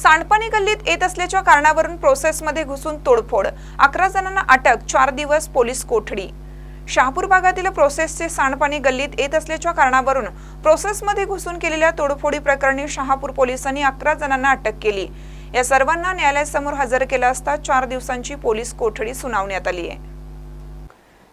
सांडपाणी गल्लीत येत असल्याच्या कारणावरून प्रोसेसमध्ये घुसून तोडफोड. अकरा जणांना अटक चार दिवस पोलीस कोठडी. शहापूर भागातील प्रोसेसचे सांडपाणी गल्लीत येत असल्याच्या कारणावरून प्रोसेसमध्ये घुसून केलेल्या तोडफोडी प्रकरणी शहापूर पोलिसांनी अकरा जणांना अटक केली. या सर्वांना न्यायालयासमोर हजर केला असता चार दिवसांची पोलीस कोठडी सुनावण्यात आली आहे.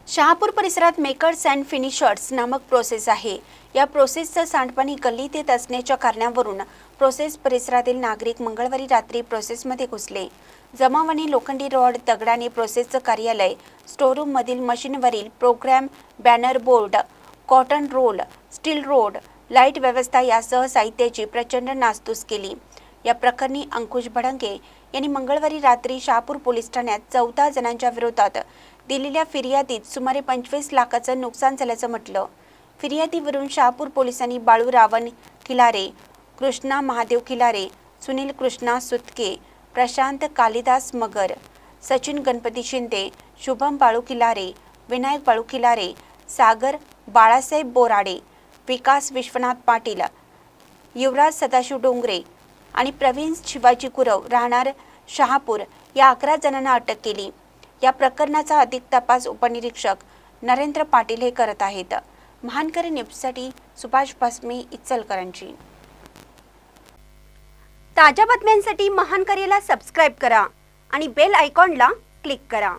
शहापूर परिसरात मेकर्स अँड फिनिशर्स नामक प्रोसेस आहे. या प्रोसेसचं सांडपाणी गल्लीत येत असण्याच्या कारणावरून प्रोसेस परिसरातील नागरिक मंगळवारी रात्री प्रोसेसमध्ये घुसले. जमावाने लोखंडी रॉड दगडाने प्रोसेसचं कार्यालय स्टोरूममधील मशीनवरील programme banner board cotton roll steel road light व्यवस्था यासह साहित्याची प्रचंड नासतूस केली. या प्रकरणी अंकुश भडंगे यांनी मंगळवारी रात्री शहापूर पोलीस ठाण्यात चौदा जणांच्या विरोधात दिलेल्या फिर्यादीत सुमारे पंचवीस लाखाचं नुकसान झाल्याचं म्हटलं. फिर्यादीवरून शहापूर पोलिसांनी बाळू रावण खिलारे कृष्णा महादेव खिलारे सुनील कृष्णा सुतके प्रशांत कालिदास मगर सचिन गणपती शिंदे शुभम बाळू खिलारे विनायक बाळू खिलारे सागर बाळासाहेब बोराडे विकास विश्वनाथ पाटील युवराज सदाशिव डोंगरे आणि प्रवीण शिवाजी गुरव राहणार शहापूर या अकरा जणांना अटक केली. या प्रकरणाचा अधिक तपास उपनिरीक्षक नरेंद्र पाटील हे करत आहेत. महानकरी न्यूजसाठी सुभाष भस्मे इचलकरांची ताज्या बातम्यांसाठी महानकरेला सबस्क्राईब करा आणि बेल आयकॉनला क्लिक करा.